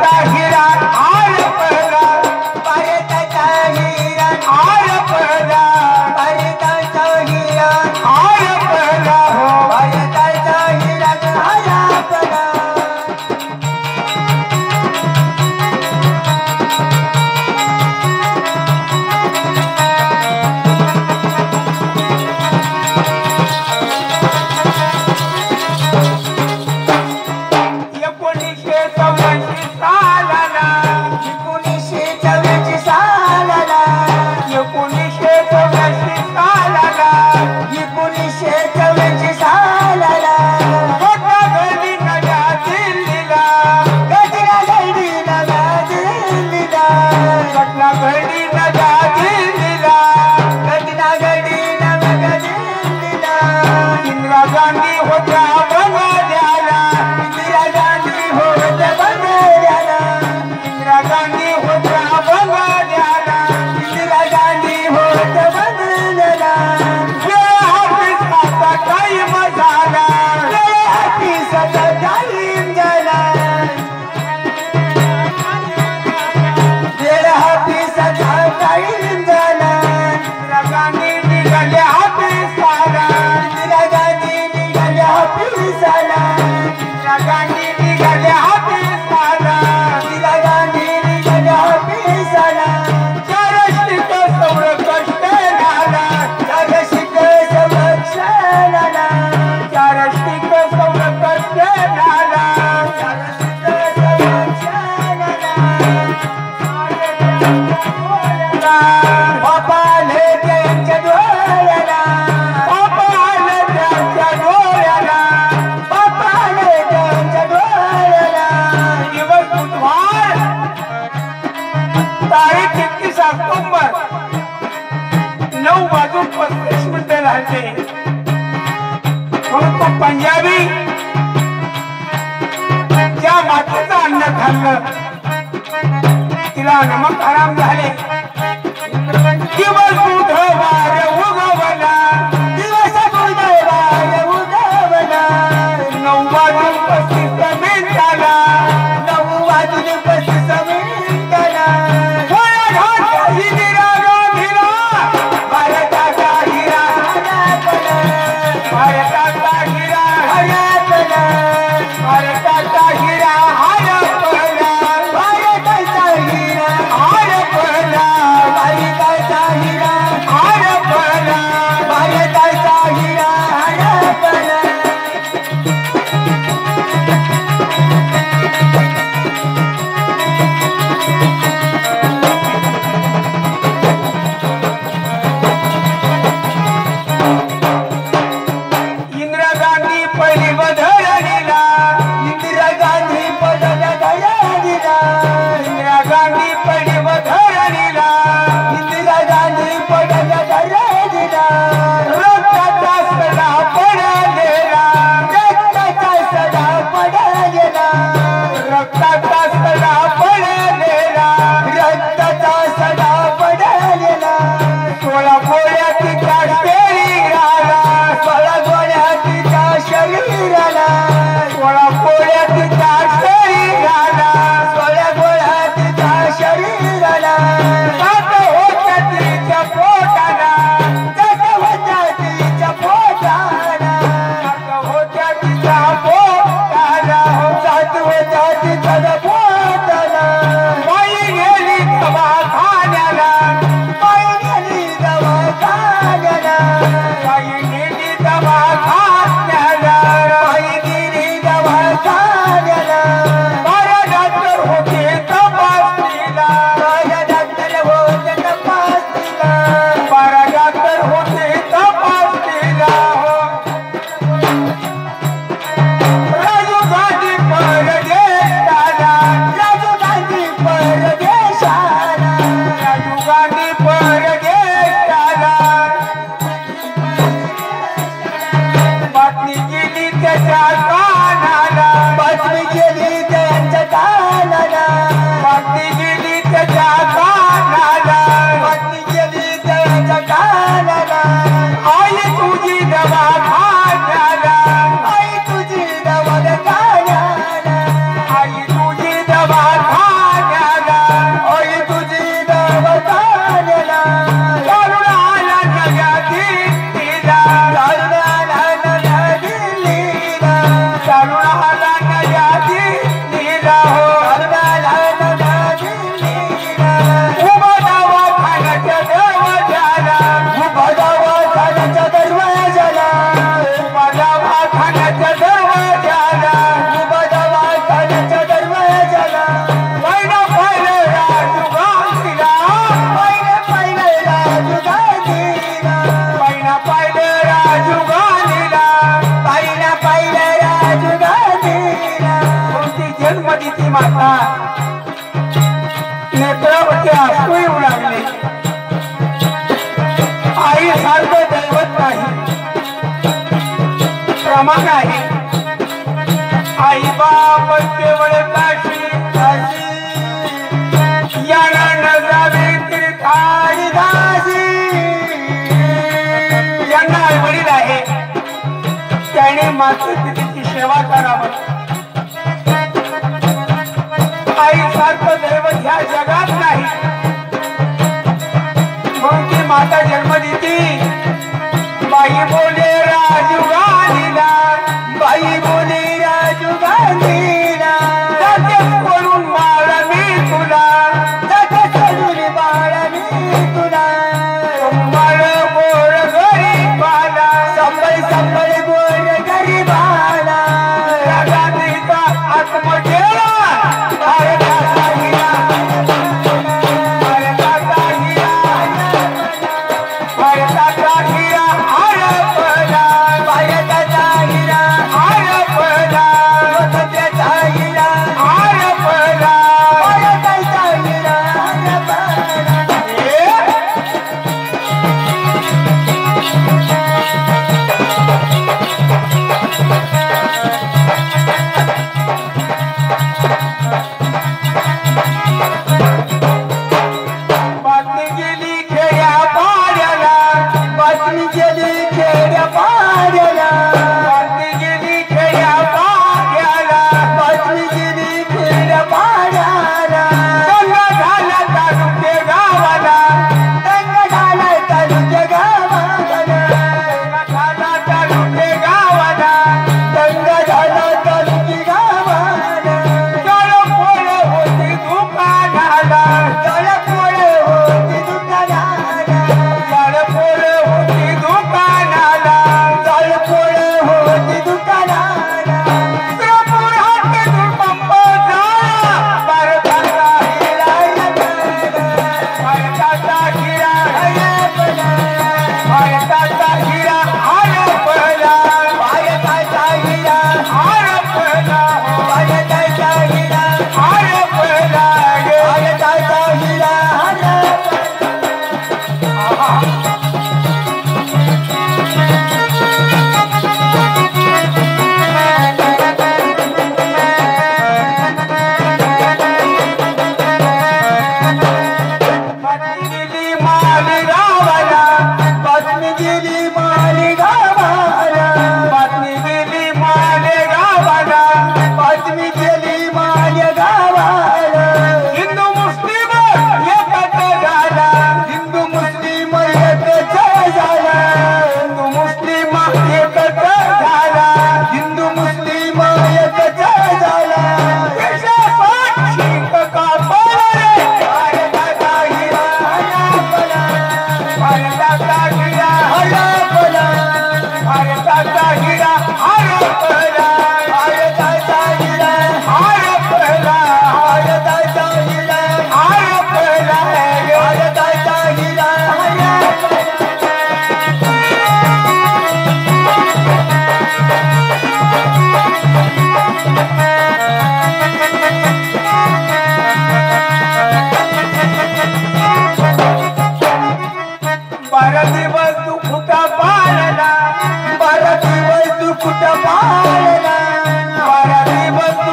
Bye. रहते म्हणून तो पंजाबी ज्या मातीचं अन्न खाल्लं तिला नमक आराम झाले दिवस दूध Cada आई तुझी दवा नेत्रावरती आसू येऊ लागले आई सारखं दैवत नाही. प्रमाण आहे आई बाप केवळ काशी काशी. याला नजावे तीर्थारी यांना आई वडील आहे. त्याने मात्र तिची सेवा करावं. माता जन्म देती बाई बोले राजू गांधीला बाई बोले राजू गांधी